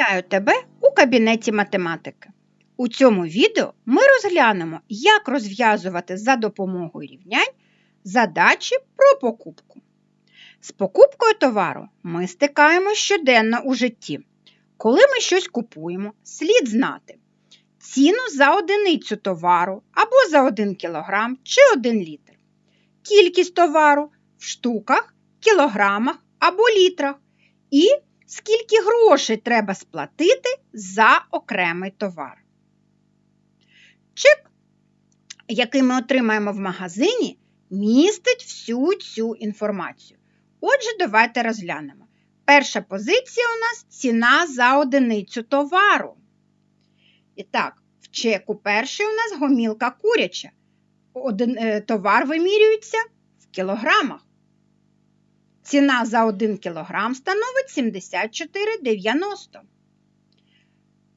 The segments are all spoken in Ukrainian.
Вітаю тебе у кабінеті математики. У цьому відео ми розглянемо, як розв'язувати за допомогою рівнянь задачі про покупку. З покупкою товару ми стикаємо щоденно у житті. Коли ми щось купуємо, слід знати ціну за одиницю товару або за 1 кг чи 1 літр, кількість товару в штуках, кілограмах або літрах і скільки грошей треба сплатити за окремий товар. Чек, який ми отримаємо в магазині, містить всю цю інформацію. Отже, давайте розглянемо. Перша позиція у нас ціна за одиницю товару. І так, в чеку перший у нас гомілка куряча. Один, е, товар вимірюється в кілограмах. Ціна за 1 кг становить 74,90.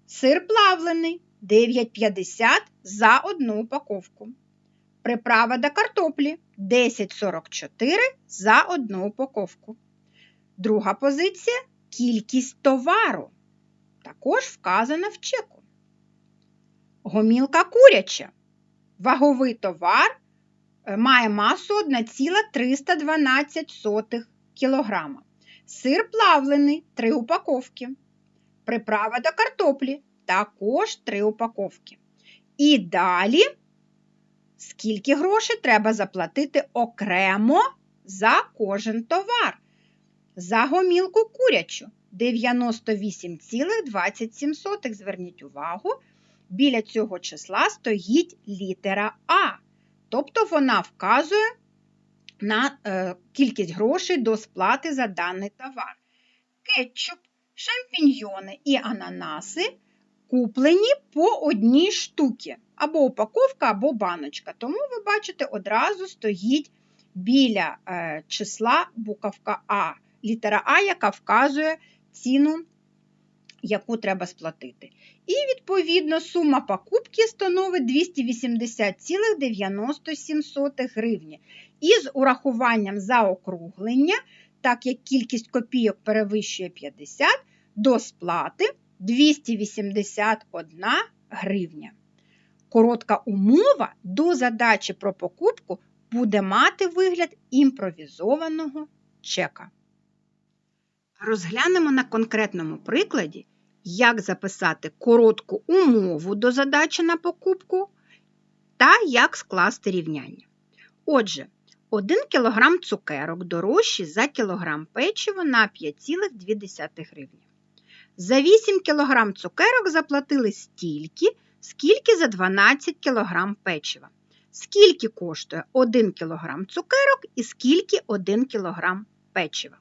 Сир плавлений 9,50 за одну упаковку. Приправа до картоплі 10,44 за одну упаковку. Друга позиція кількість товару. Також вказана в чеку. Гомілка куряча. Ваговий товар е, має масу 1,312 кг. Сир плавлений 3 упаковки. Приправа до картоплі також 3 упаковки. І далі, скільки грошей треба заплатити окремо за кожен товар. За гомілку курячу 98,27. Зверніть увагу, біля цього числа стоїть літера А. Тобто вона вказує на е, кількість грошей до сплати за даний товар. Кетчуп, шампіньйони і ананаси куплені по одній штуці, або упаковка, або баночка. Тому ви бачите, одразу стоїть біля е, числа буковка А, літера А, яка вказує ціну, яку треба сплатити. І, відповідно, сума покупки становить 280,97 гривні. Із урахуванням заокруглення, так як кількість копійок перевищує 50, до сплати 281 гривня. Коротка умова до задачі про покупку буде мати вигляд імпровізованого чека. Розглянемо на конкретному прикладі, як записати коротку умову до задачі на покупку та як скласти рівняння. Отже, 1 кг цукерок дорожчий за кілограм печива на 5,2 гривні. За 8 кг цукерок заплатили стільки, скільки за 12 кг печива. Скільки коштує 1 кг цукерок і скільки 1 кг печива.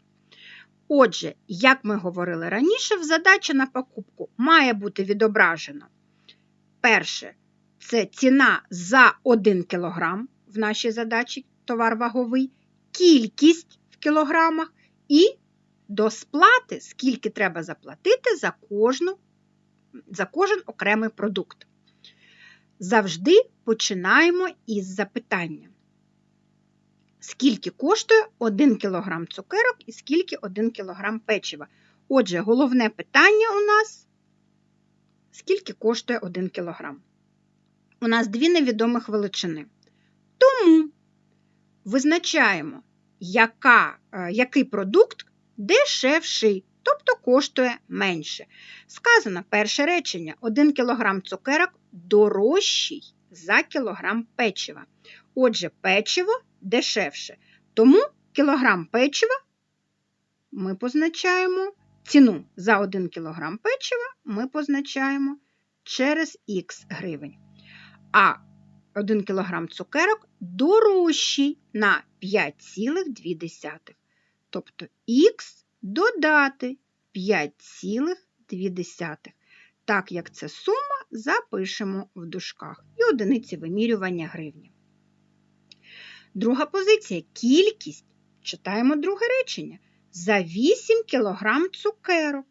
Отже, як ми говорили раніше, в задачі на покупку має бути відображено. Перше, це ціна за 1 кг в нашій задачі товар ваговий, кількість в кілограмах і до сплати, скільки треба заплатити за, кожну, за кожен окремий продукт. Завжди починаємо із запитання. Скільки коштує 1 кг цукерок і скільки 1 кг печива? Отже, головне питання у нас скільки коштує 1 кг. У нас дві невідомих величини. Тому визначаємо, яка, який продукт дешевший, тобто коштує менше. Сказано перше речення: 1 кг цукерок дорожчий за кілограм печива. Отже, печиво дешевше. Тому кілограм печива ми позначаємо ціну за 1 кг печива ми позначаємо через х гривень. А 1 кг цукерок дорожчий на 5,2. Тобто х додати 5,2. Так як це сума, запишемо в дужках і одиниці вимірювання гривні. Друга позиція кількість. Читаємо друге речення. За 8 кг цукерок.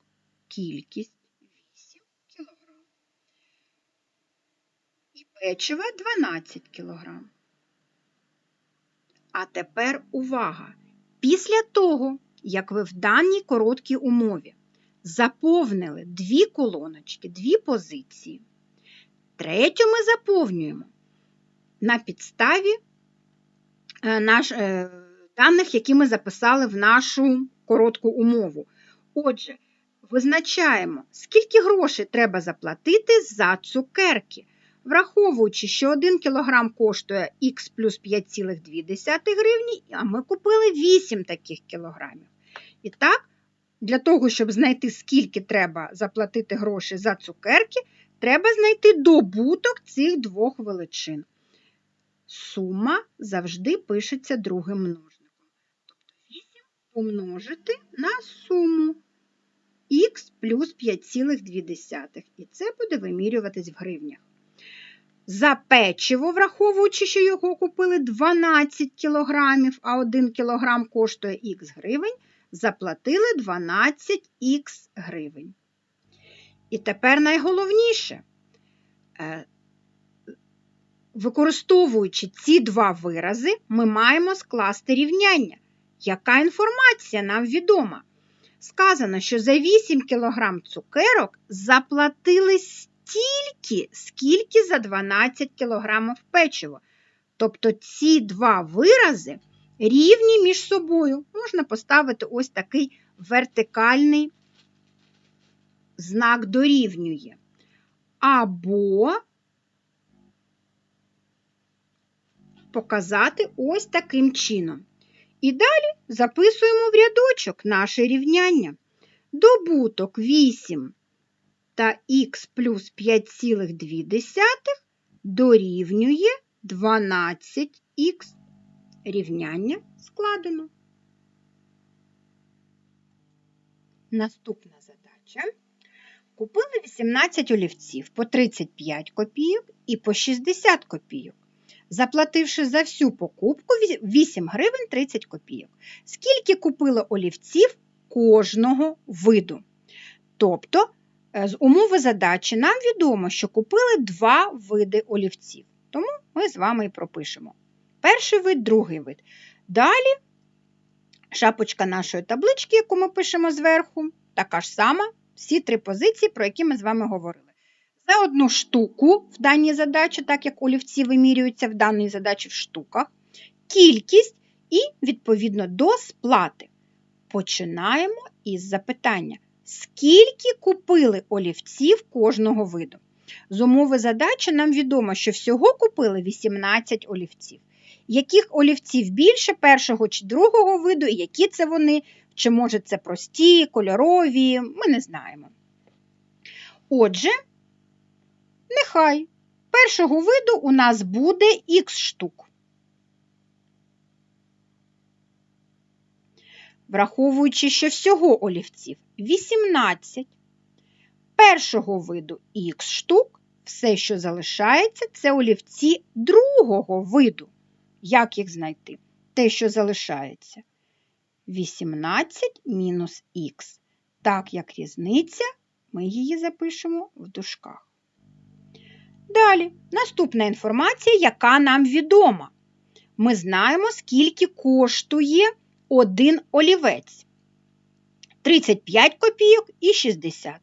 Кількість 8 кг. І печива 12 кг. А тепер увага! Після того, як ви в даній короткій умові заповнили дві колоночки, дві позиції. Третю ми заповнюємо на підставі е, наш, е, даних, які ми записали в нашу коротку умову. Отже, визначаємо, скільки грошей треба заплатити за цукерки. Враховуючи, що 1 кг коштує х плюс 5,2 гривні, а ми купили 8 таких кілограмів. І так, для того, щоб знайти, скільки треба заплатити грошей за цукерки, треба знайти добуток цих двох величин. Сума завжди пишеться другим множником. Тобто 8 помножити на суму х плюс 5,2. І це буде вимірюватись в гривнях. За печиво, враховуючи, що його купили 12 кг, а 1 кг коштує х гривень, заплатили 12х гривень. І тепер найголовніше, е, використовуючи ці два вирази, ми маємо скласти рівняння. Яка інформація нам відома? Сказано, що за 8 кг цукерок заплатили стільки, скільки за 12 кг печиво. Тобто ці два вирази рівні між собою. Можна поставити ось такий вертикальний знак дорівнює. Або показати ось таким чином. І далі записуємо в рядочок наше рівняння. Добуток 8 та х плюс 5,2 дорівнює 12х. Рівняння складено. Наступна задача. Купили 18 олівців по 35 копійок і по 60 копійок, заплативши за всю покупку 8 гривень 30 копійок. Скільки купили олівців кожного виду? Тобто, з умови задачі нам відомо, що купили два види олівців. Тому ми з вами і пропишемо. Перший вид, другий вид. Далі шапочка нашої таблички, яку ми пишемо зверху, така ж сама, всі три позиції, про які ми з вами говорили. За одну штуку в даній задачі, так як олівці вимірюються в даній задачі в штуках, кількість і, відповідно, до сплати. Починаємо із запитання: скільки купили олівців кожного виду? З умови задачі нам відомо, що всього купили 18 олівців яких олівців більше першого чи другого виду, і які це вони, чи може це прості, кольорові, ми не знаємо. Отже, нехай першого виду у нас буде х штук. Враховуючи, що всього олівців 18, першого виду х штук, все, що залишається, це олівці другого виду. Як їх знайти? Те, що залишається. 18 мінус х. Так як різниця, ми її запишемо в дужках. Далі, наступна інформація, яка нам відома. Ми знаємо, скільки коштує один олівець. 35 копійок і 60.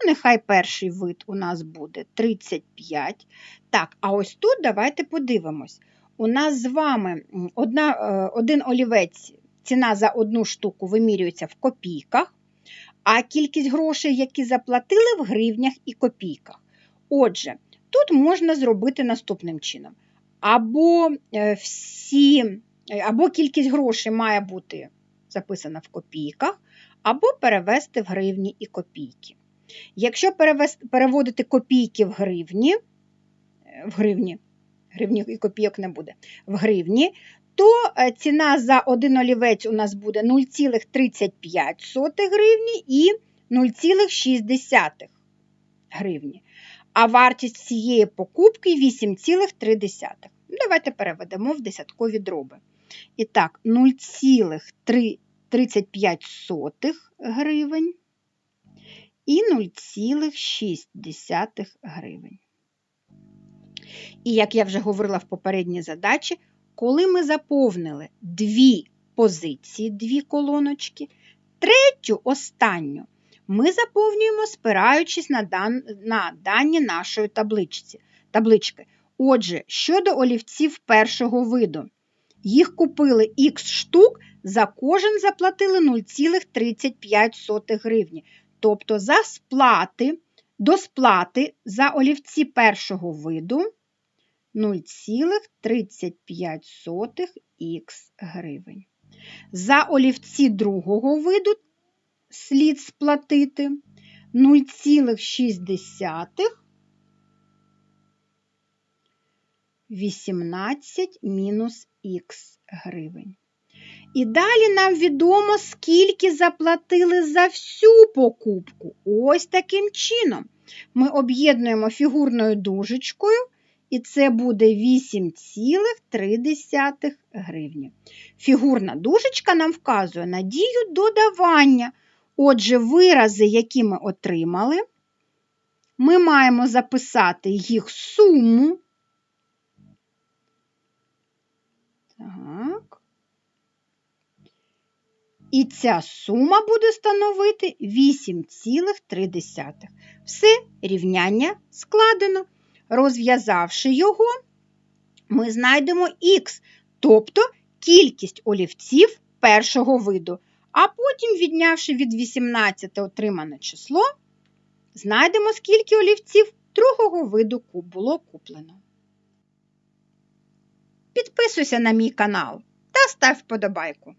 Ну, Нехай перший вид у нас буде 35. Так, а ось тут давайте подивимось у нас з вами одна, е, один олівець, ціна за одну штуку вимірюється в копійках, а кількість грошей, які заплатили в гривнях і копійках. Отже, тут можна зробити наступним чином. Або е, всі, або кількість грошей має бути записана в копійках, або перевести в гривні і копійки. Якщо переводити копійки в гривні, е, в гривні, гривні і копійок не буде, в гривні, то е, ціна за один олівець у нас буде 0,35 гривні і 0,6 гривні. А вартість цієї покупки 8,3. Давайте переведемо в десяткові дроби. І так, 0,35 гривень і 0,6 гривень. І як я вже говорила в попередній задачі, коли ми заповнили дві позиції, дві колоночки, третю останню ми заповнюємо, спираючись на, дан... на дані нашої табличці. таблички. Отже, щодо олівців першого виду, їх купили х штук, за кожен заплатили 0,35 гривні. Тобто за сплати, до сплати за олівці першого виду 0,35 х гривень. За олівці другого виду слід сплатити 0,6 18 мінус х гривень. І далі нам відомо, скільки заплатили за всю покупку. Ось таким чином. Ми об'єднуємо фігурною дужечкою, і це буде 8,3 гривні. Фігурна дужечка нам вказує на дію додавання. Отже, вирази, які ми отримали, ми маємо записати їх суму. Так. І ця сума буде становити 8,3. Все рівняння складено. Розв'язавши його, ми знайдемо х, тобто кількість олівців першого виду. А потім, віднявши від 18 отримане число, знайдемо, скільки олівців другого виду було куплено. Підписуйся на мій канал та став вподобайку.